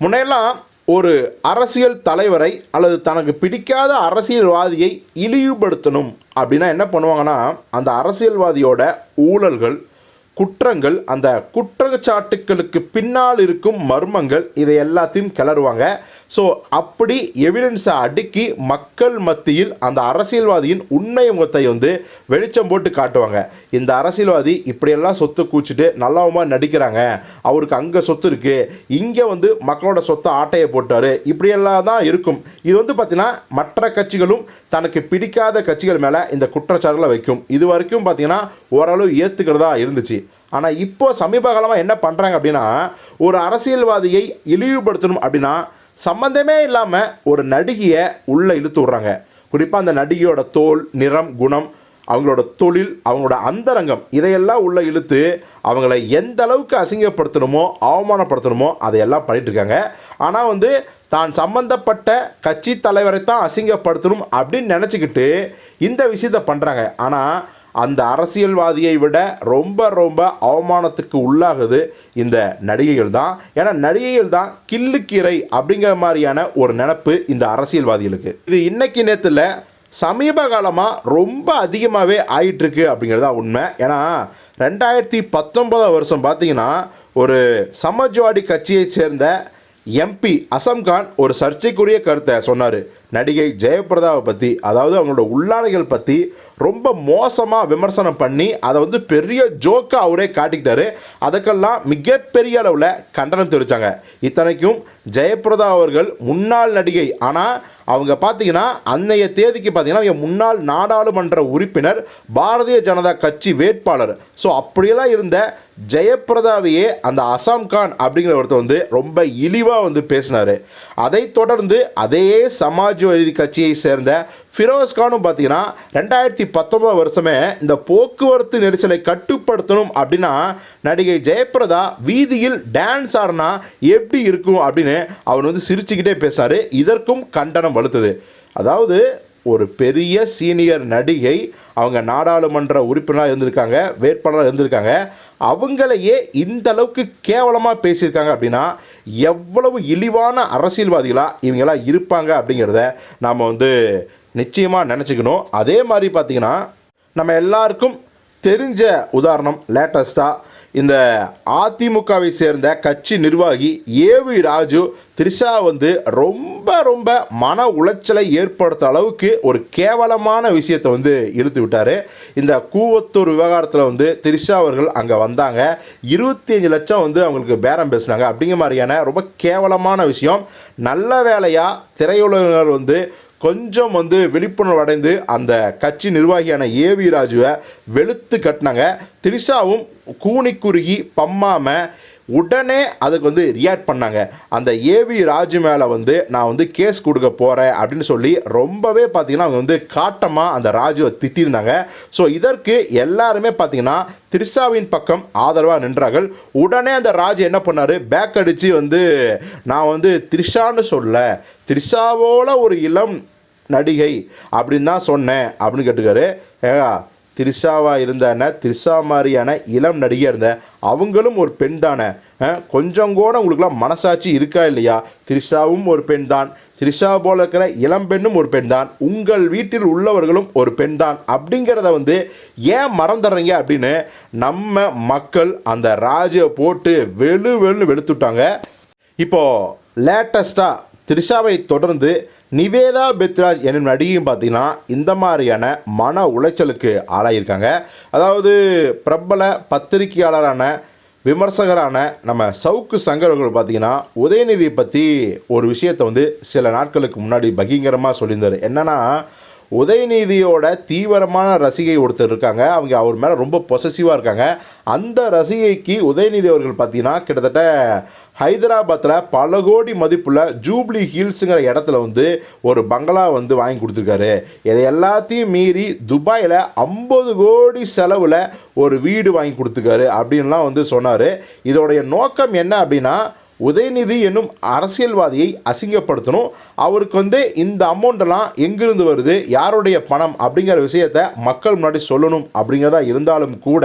முன்னையெல்லாம் ஒரு அரசியல் தலைவரை அல்லது தனக்கு பிடிக்காத அரசியல்வாதியை இழிவுபடுத்தணும் அப்படின்னா என்ன பண்ணுவாங்கன்னா அந்த அரசியல்வாதியோட ஊழல்கள் குற்றங்கள் அந்த குற்றச்சாட்டுக்களுக்கு பின்னால் இருக்கும் மர்மங்கள் இதை எல்லாத்தையும் கிளறுவாங்க. ஸோ அப்படி எவிடன்ஸை அடுக்கி மக்கள் மத்தியில் அந்த அரசியல்வாதியின் உண்மை முகத்தை வந்து வெளிச்சம் போட்டு காட்டுவாங்க. இந்த அரசியல்வாதி இப்படியெல்லாம் சொத்து கூச்சிட்டு நல்லவமா நடிக்கிறாங்க. அவருக்கு அங்கே சொத்து இருக்குது இங்கே வந்து மக்களோட சொத்தை ஆட்டையை போட்டார். இப்படியெல்லாம் தான் இருக்கும். இது வந்து பார்த்திங்கன்னா மற்ற கட்சிகளும் தனக்கு பிடிக்காத கட்சிகள் மேலே இந்த குற்றச்சாட்டுகளை வைக்கும். இது வரைக்கும் பார்த்திங்கன்னா ஓரளவு ஏற்றுக்கிறதா இருந்துச்சு. ஆனால் இப்போ சமீப காலமாக என்ன பண்ணுறாங்க அப்படின்னா ஒரு அரசியல்வாதியை இழிவுபடுத்தணும் அப்படின்னா சம்மந்தமே இல்லாமல் ஒரு நடிகையை உள்ளே இழுத்து விட்றாங்க. குறிப்பாக அந்த நடிகையோட தோல் நிறம் குணம் அவங்களோட தொழில் அவங்களோட அந்தரங்கம் இதையெல்லாம் உள்ளே இழுத்து அவங்கள எந்த அளவுக்கு அசிங்கப்படுத்தணுமோ அவமானப்படுத்தணுமோ அதையெல்லாம் பண்ணிகிட்ருக்காங்க இருக்காங்க. ஆனால் வந்து தான் சம்பந்தப்பட்ட கட்சி தலைவரை தான் அசிங்கப்படுத்தணும் அப்படின்னு நினச்சிக்கிட்டு இந்த விஷயத்தை பண்ணுறாங்க ஆனால் அந்த அரசியல்வாதியை விட ரொம்ப ரொம்ப அவமானத்துக்கு உள்ளாகுது இந்த நடிகைகள் தான். ஏன்னா நடிகைகள் தான் கில்லுக்கீரை அப்படிங்கிற மாதிரியான ஒரு நினப்பு இந்த அரசியல்வாதிகளுக்கு. இது இன்னைக்கு நேரத்தில் சமீப காலமாக ரொம்ப அதிகமாகவே ஆயிட்டுருக்கு அப்படிங்கிறது தான் உண்மை. ஏன்னா ரெண்டாயிரத்தி பத்தொன்பதாம் வருஷம் பார்த்தீங்கன்னா ஒரு சமாஜ்வாடி கட்சியை சேர்ந்த எம்பி அசம்கான் ஒரு சர்ச்சைக்குரிய கருத்தை சொன்னார். நடிகை ஜெயபிரதாவை பற்றி அதாவது அவங்களோட உள்ளாடைகள் பற்றி ரொம்ப மோசமாக விமர்சனம் பண்ணி அதை வந்து பெரிய ஜோக்காக அவரே காட்டிக்கிட்டாரு. அதுக்கெல்லாம் மிகப்பெரிய அளவில் கண்டனம் தெரிவித்தாங்க இத்தனைக்கும் ஜெயபிரதா அவர்கள் முன்னாள் நடிகை. ஆனால் அவங்க பார்த்தீங்கன்னா அன்னைய தேதிக்கு பார்த்தீங்கன்னா அவங்க முன்னாள் நாடாளுமன்ற உறுப்பினர் பாரதிய ஜனதா கட்சி வேட்பாளர். ஸோ அப்படியெல்லாம் இருந்த ஜெயபிரதாவையே அந்த அசாம் கான் அப்படிங்கிற ஒருத்தர் வந்து ரொம்ப இழிவாக வந்து பேசினார். அதைத் தொடர்ந்து அதே சமாஜ்வாதி கட்சியை சேர்ந்த ஃபிரோஸ் கானும் பார்த்தீங்கன்னா ரெண்டாயிரத்தி பத்தொன்பது வருஷமே இந்த போக்குவரத்து நெரிசலை கட்டுப்படுத்தணும் அப்படின்னா நடிகை ஜெயபிரதா வீதியில் டான்ஸ் ஆடினா எப்படி இருக்கும் அப்படின்னு அவர் வந்து சிரிச்சுக்கிட்டே பேசார் இதற்கும் கண்டனம் வலுத்தது. அதாவது ஒரு பெரிய சீனியர் நடிகை அவங்க நாடாளுமன்ற உறுப்பினராக இருந்திருக்காங்க வேட்பாளராக இருந்திருக்காங்க. அவங்களையே இந்த அளவுக்கு கேவலமாக பேசியிருக்காங்க அப்படின்னா எவ்வளவு இழிவான அரசியல்வாதிகளாக இவங்கெல்லாம் இருப்பாங்க அப்படிங்கிறத நாம் வந்து நிச்சயமாக நினச்சிக்கணும். அதே மாதிரி பார்த்திங்கன்னா நம்ம எல்லாருக்கும் தெரிஞ்ச உதாரணம் லேட்டஸ்ட்டாக இந்த அதிமுகவை சேர்ந்த கட்சி நிர்வாகி ஏவி ராஜு த்ரிஷா வந்து ரொம்ப ரொம்ப மன உளைச்சலை ஏற்படுத்த அளவுக்கு ஒரு கேவலமான விஷயத்தை வந்து இழுத்து விட்டார். இந்த கூவத்தூர் விவகாரத்தில் வந்து த்ரிஷா அவர்கள் அங்கே வந்தாங்க. இருபத்தி அஞ்சு லட்சம் வந்து அவங்களுக்கு பேரம் பேசினாங்க. அப்படிங்கிற மாதிரியான ரொம்ப கேவலமான விஷயம். நல்ல வேலையாக திரையுலகினர் வந்து கொஞ்சம் வந்து விழிப்புணர்வு அடைந்து அந்த கட்சி நிர்வாகியான ஏவி ராஜுவை வெளுத்து கட்டினாங்க. திரிஷாவும் கூனி குறுகி பம்மாமல் உடனே அதுக்கு வந்து ரியாக்ட் பண்ணாங்க. அந்த ஏவி ராஜு மேலே வந்து நான் வந்து கேஸ் கொடுக்க போகிறேன் அப்படின்னு சொல்லி ரொம்பவே பார்த்தீங்கன்னா அவங்க வந்து காட்டமாக அந்த ராஜுவை திட்டியிருந்தாங்க ஸோ இதற்கு எல்லாருமே பார்த்தீங்கன்னா திரிஷாவின் பக்கம் ஆதரவாக நின்றார்கள். உடனே அந்த ராஜு என்ன பண்ணார்? பேக் அடித்து வந்து நான் வந்து த்ரிஷான்னு சொல்ல த்ரிஷாவோட ஒரு இளம் நடிகை அப்படின்னு தான் சொன்னேன் அப்படின்னு கேட்டுக்காரு ஏகா திரிஷாவாக இருந்தான. திரிஷா மாதிரியான இளம் நடிகையாக இருந்த. அவங்களும் ஒரு பெண் தானே. கொஞ்சம் கூட உங்களுக்குலாம் மனசாட்சி இருக்கா இல்லையா? திரிஷாவும் ஒரு பெண் தான். திரிஷா போல இருக்கிற இளம் பெண்ணும் ஒரு பெண் தான். உங்கள் வீட்டில் உள்ளவர்களும் ஒரு பெண் தான். அப்படிங்கிறத வந்து ஏன் மறந்துடுறீங்க அப்படின்னு நம்ம மக்கள் அந்த ராஜை போட்டு வெளு வெளுன்னு வெளுத்துட்டாங்க. இப்போது லேட்டஸ்ட்டாக த்ரிஷாவை தொடர்ந்து நிவேதா பெத்ராஜ் என்னும் நடிகையும் பார்த்தீங்கன்னா இந்த மாதிரியான மன உளைச்சலுக்கு ஆளாயிருக்காங்க. அதாவது பிரபல பத்திரிகையாளரான விமர்சகரான நம்ம சவுக்கு சங்கர் அவர்கள் பார்த்தீங்கன்னா உதயநிதியை பற்றி ஒரு விஷயத்தை வந்து சில நாட்களுக்கு முன்னாடி பகிங்கரமாக சொல்லியிருந்தார். என்னென்னா உதயநிதியோட தீவிரமான ரசிகை ஒருத்தர் இருக்காங்க. அவங்க அவர் மேலே ரொம்ப பொசசிவாக இருக்காங்க. அந்த ரசிகைக்கு உதயநிதி அவர்கள் பார்த்தீங்கன்னா கிட்டத்தட்ட ஹைதராபாத்தில் பல கோடி மதிப்புள்ள ஜூப்ளி ஹில்ஸுங்கிற இடத்துல வந்து ஒரு பங்களா வந்து வாங்கி கொடுத்துருக்காரு. இதை எல்லாத்தையும் மீறி துபாயில் ஐம்பது கோடி செலவில் ஒரு வீடு வாங்கி கொடுத்துருக்காரு அப்படின்லாம் வந்து சொன்னார். இதோடைய நோக்கம் என்ன அப்படின்னா உதயநிதி என்னும் அரசியல்வாதியை அசிங்கப்படுத்தணும். அவருக்கு வந்து இந்த அமௌண்ட்டெல்லாம் எங்கிருந்து வருது யாருடைய பணம் அப்படிங்கிற விஷயத்த மக்கள் முன்னாடி சொல்லணும் அப்படிங்கிறதா இருந்தாலும் கூட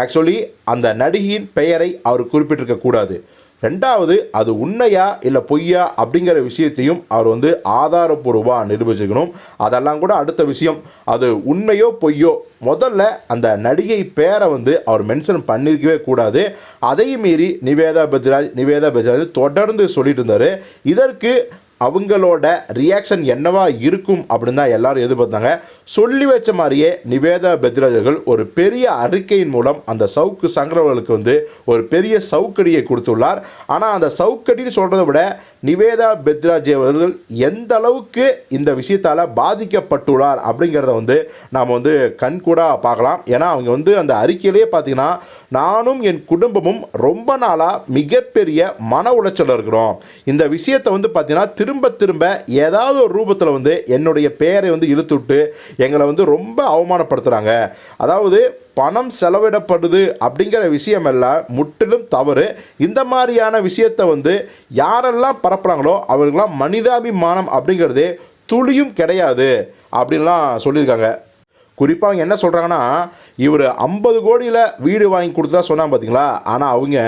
ஆக்சுவலி அந்த நடிகையின் பெயரை அவர் குறிப்பிட்டிருக்க கூடாது. ரெண்டாவது அது உண்மையா இல்லை பொய்யா அப்படிங்கிற விஷயத்தையும் அவர் வந்து ஆதாரப்பூர்வமாக நிரூபிச்சுக்கணும். அதெல்லாம் கூட அடுத்த விஷயம். அது உண்மையோ பொய்யோ? முதல்ல அந்த நடிகை பேரை வந்து அவர் மென்ஷன் பண்ணியிருக்கவே கூடாது. அதையும் மீறி நிவேதா பத்ராஜ் நிவேதா பத்ராஜ் தொடர்ந்து சொல்லிட்டு இருந்தார். இதற்கு அவங்களோட ரியாக்ஷன் என்னவா இருக்கும் அப்படின்னு தான் எல்லாரும் எதிர்பார்த்தாங்க. சொல்லி வச்ச மாதிரியே நிவேதா பெத்ராஜர்கள் ஒரு பெரிய அறிக்கையின் மூலம் அந்த சவுக்கு சங்கரவர்களுக்கு வந்து ஒரு பெரிய சவுக்கடியை கொடுத்துள்ளார். ஆனால் அந்த சவுக்கடின்னு சொல்கிறத விட நிவேதா பெத்ராஜ் அவர்கள் எந்த அளவுக்கு இந்த விஷயத்தால் பாதிக்கப்பட்டுள்ளார் அப்படிங்கிறத வந்து நாம் வந்து கண்கூடாக பார்க்கலாம். ஏன்னா அவங்க வந்து அந்த அறிக்கையிலேயே பார்த்தீங்கன்னா நானும் என் குடும்பமும் ரொம்ப நாளாக மிகப்பெரிய மன உளைச்சல் இருக்கிறோம். இந்த விஷயத்தை வந்து பார்த்தீங்கன்னா திரும்ப திரும்ப ஏதாவது ஒரு ரூபத்தில் வந்து என்னுடைய பெயரை வந்து இழுத்து விட்டு எங்களை வந்து ரொம்ப அவமானப்படுத்துகிறாங்க அதாவது பணம் செலவிடப்படுது அப்படிங்கிற விஷயம் எல்லாம் முற்றிலும் தவறு. இந்த மாதிரியான விஷயத்தை வந்து யாரெல்லாம் பரப்புகிறாங்களோ அவர்களாம் மனிதாபிமானம் அப்படிங்கிறது துளியும் கிடையாது அப்படின்லாம் சொல்லியிருக்காங்க. குறிப்பாக அவங்க என்ன சொல்கிறாங்கன்னா இவர் ஐம்பது கோடியில் வீடு வாங்கி கொடுத்ததா சொன்னாங்க பார்த்தீங்களா ஆனால் அவங்க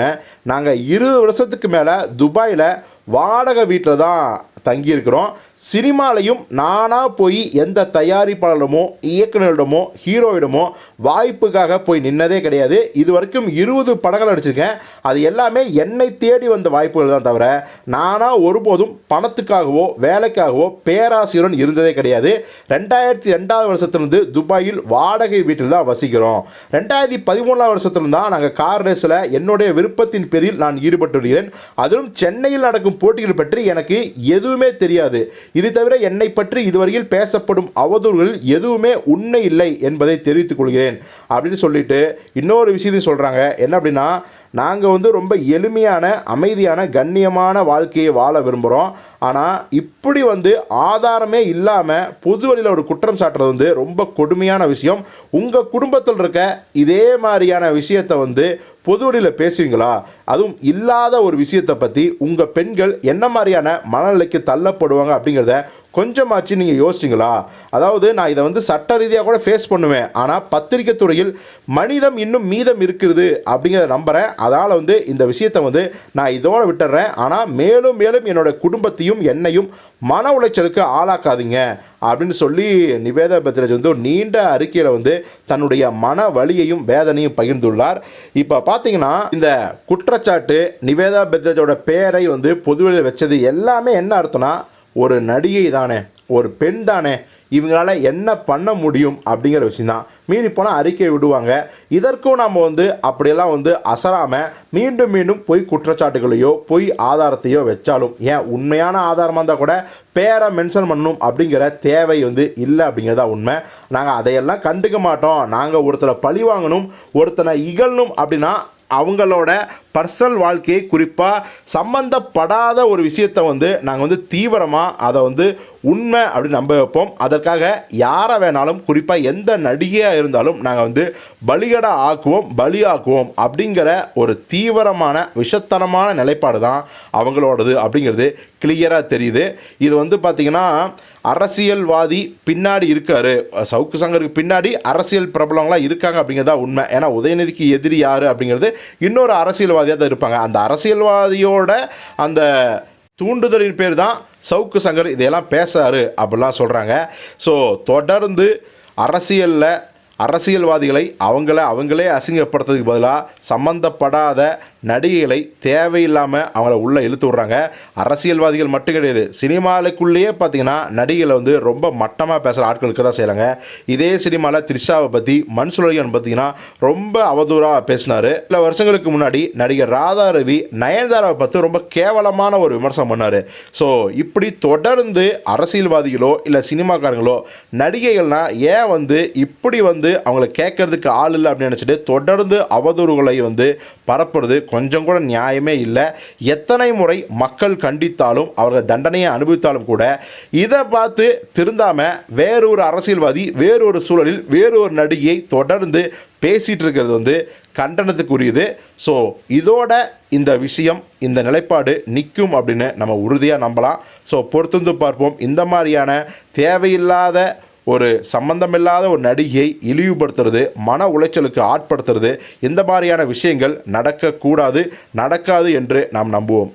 நாங்கள் இருபது வருஷத்துக்கு மேலே துபாயில் வாடகை வீட்டில் தான் தங்கியிருக்கிறோம். சினிமாலையும் நானாக போய் எந்த தயாரிப்பாளரிடமோ இயக்குனரிடமோ ஹீரோயிடமோ வாய்ப்புக்காக போய் நின்னதே கிடையாது. இது வரைக்கும் இருபது படங்கள் அடிச்சிருக்கேன் அது எல்லாமே என்னை தேடி வந்த வாய்ப்புகள் தான் தவிர நானாக ஒருபோதும் பணத்துக்காகவோ வேலைக்காகவோ பேராசிரியருடன் இருந்ததே கிடையாது. ரெண்டாயிரத்தி ரெண்டாவது வருஷத்துலேருந்து துபாயில் வாடகை வீட்டில் தான் வசிக்கிறோம். ரெண்டாயிரத்தி பதிமூணாம் வருஷத்துல தான் நாங்கள் கார் ரேஸில் என்னுடைய விருப்பத்தின் பேரில் நான் ஈடுபட்டு வருகிறேன் அதிலும் சென்னையில் நடக்கும் போட்டிகள் பற்றி எனக்கு எதுவுமே தெரியாது. இது தவிர என்னை பற்றி இதுவரையில் பேசப்படும் அவதூறுகள் எதுவுமே உண்மை இல்லை என்பதை தெரிவித்துக் கொள்கிறேன். அப்படின்னு சொல்லிட்டு இன்னொரு விஷயத்தையும் சொல்கிறாங்க என்ன அப்படின்னா நாங்கள் வந்து ரொம்ப எளிமையான அமைதியான கண்ணியமான வாழ்க்கையை வாழ விரும்புகிறோம் ஆனால் இப்படி வந்து ஆதாரமே இல்லாமல் பொது வழியில் ஒரு குற்றம் சாட்டுறது வந்து ரொம்ப கொடுமையான விஷயம். உங்கள் குடும்பத்தில் இருக்க இதே மாதிரியான விஷயத்தை வந்து பொது வழியில் பேசுவீங்களா? அதுவும் இல்லாத ஒரு விஷயத்தை பற்றி உங்கள் பெண்கள் என்ன மாதிரியான மனநிலைக்கு தள்ளப்படுவாங்க அப்படிங்கிறத கொஞ்சமாச்சு நீங்கள் யோசிச்சிங்களா? அதாவது நான் இதை வந்து சட்ட ரீதியாக கூட ஃபேஸ் பண்ணுவேன். ஆனால் பத்திரிக்கை துறையில் மனிதம் இன்னும் மீதம் இருக்கிறது அப்படிங்கிறத நம்புகிறேன் அதனால் வந்து இந்த விஷயத்தை வந்து நான் இதோட விட்டுறேன். ஆனால் மேலும் மேலும் என்னோட குடும்பத்தையும் என்னையும் மன உளைச்சலுக்கு ஆளாக்காதீங்க. அப்படின்னு சொல்லி நிவேதா பத்ரஜ் வந்து ஒரு நீண்ட அறிக்கையில் வந்து தன்னுடைய மன வழியையும் வேதனையும் பகிர்ந்துள்ளார். இப்போ பார்த்தீங்கன்னா இந்த குற்றச்சாட்டு நிவேதா பத்ரஜோட பெயரை வந்து பொதுவெளியில் வச்சது எல்லாமே என்ன அர்த்தம்னா ஒரு நடிகை தானே ஒரு பெண் தானே இவங்களால என்ன பண்ண முடியும் அப்படிங்கிற விஷயந்தான் மீறி போனால் அறிக்கை விடுவாங்க. இதற்கும் நம்ம வந்து அப்படியெல்லாம் வந்து அசராமல் மீண்டும் மீண்டும் பொய் குற்றச்சாட்டுகளையோ பொய் ஆதாரத்தையோ வச்சாலும் ஏன் உண்மையான ஆதாரமாக இருந்தால் கூட பேரை மென்ஷன் பண்ணணும் அப்படிங்கிற தேவை வந்து இல்லை அப்படிங்கிறதா உண்மை. நாங்கள் அதையெல்லாம் கண்டுக்க மாட்டோம். நாங்கள் ஒருத்தரை பழி வாங்கணும் ஒருத்தனை இகழணும் அப்படின்னா அவங்களோட பர்சனல் வாழ்க்கையை குறிப்பாக சம்பந்தப்படாத ஒரு விஷயத்தை வந்து நாங்கள் வந்து தீவிரமாக அதை வந்து உண்மை அப்படின்னு நம்ப வைப்போம். அதற்காக யாரை வேணாலும் குறிப்பாக எந்த நடிகையாக இருந்தாலும் நாங்கள் வந்து பலிகடா ஆக்குவோம் பலியாக்குவோம் அப்படிங்கிற ஒரு தீவிரமான விஷத்தனமான நிலைப்பாடு தான் அவங்களோடது அப்படிங்கிறது கிளியராக தெரியுது. இது வந்து பார்த்திங்கன்னா அரசியல்வாதி பின்னாடி இருக்காரு. சவுக்கு சங்கருக்கு பின்னாடி அரசியல் பிரபலங்களாம் இருக்காங்க அப்படிங்கிறதா உண்மை. ஏன்னா உதயநிதிக்கு எதிரி யார் அப்படிங்கிறது இன்னொரு அரசியல்வாதியாக தான் இருப்பாங்க. அந்த அரசியல்வாதியோட அந்த தூண்டுதலின் பேர் தான் சவுக்கு சங்கர். இதையெல்லாம் பேசுகிறாரு அப்படிலாம் சொல்கிறாங்க ஸோ தொடர்ந்து அரசியலில் அரசியல்வாதிகளை அவங்கள அவங்களே அசிங்கப்படுத்துறதுக்கு பதிலாக சம்மந்தப்படாத நடிகைகளை தேவையில்லாமல் அவங்கள உள்ளே இழுத்து விட்றாங்க. அரசியல்வாதிகள் மட்டும் கிடையாது. சினிமாவுக்குள்ளேயே பார்த்தீங்கன்னா நடிகைகளை வந்து ரொம்ப மட்டமாக பேசுகிற ஆட்களுக்கு தான் செய்கிறாங்க இதே சினிமாவில் த்ரிஷாவை பற்றி மன்சுலகன் பார்த்தீங்கன்னா ரொம்ப அவதூறாக பேசினார். சில வருஷங்களுக்கு முன்னாடி நடிகர் ராதா ரவி நயன்தாராவை பார்த்து ரொம்ப கேவலமான ஒரு விமர்சனம் பண்ணார். ஸோ இப்படி தொடர்ந்து அரசியல்வாதிகளோ இல்லை சினிமாக்காரங்களோ நடிகைகள்னா ஏன் வந்து இப்படி வந்து அவங்கள கேட்கறதுக்கு ஆள் இல்லை அப்படின்னு நினச்சிட்டு தொடர்ந்து அவதூறுகளை வந்து பரப்புறது கொஞ்சம் கூட நியாயமே இல்லை. எத்தனை முறை மக்கள் கண்டித்தாலும் அவர்கள் தண்டனையை அனுபவித்தாலும் கூட இதை பார்த்து திருந்தாமல் வேறொரு அரசியல்வாதி வேறொரு சூழலில் வேறொரு நடிகையை தொடர்ந்து பேசிகிட்டு இருக்கிறது வந்து கண்டனத்துக்குரியது. ஸோ இதோட இந்த விஷயம் இந்த நிலைப்பாடு நிற்கும் அப்படின்னு நம்ம உறுதியாக நம்பலாம். ஸோ பொறுத்திருந்து பார்ப்போம். இந்த மாதிரியான தேவையில்லாத ஒரு சம்பந்தமில்லாத ஒரு நடிகையை இழிவுபடுத்துறது மன உளைச்சலுக்கு ஆட்படுத்துறது இந்த மாதிரியான விஷயங்கள் நடக்கக்கூடாது நடக்காது என்று நாம் நம்புவோம்.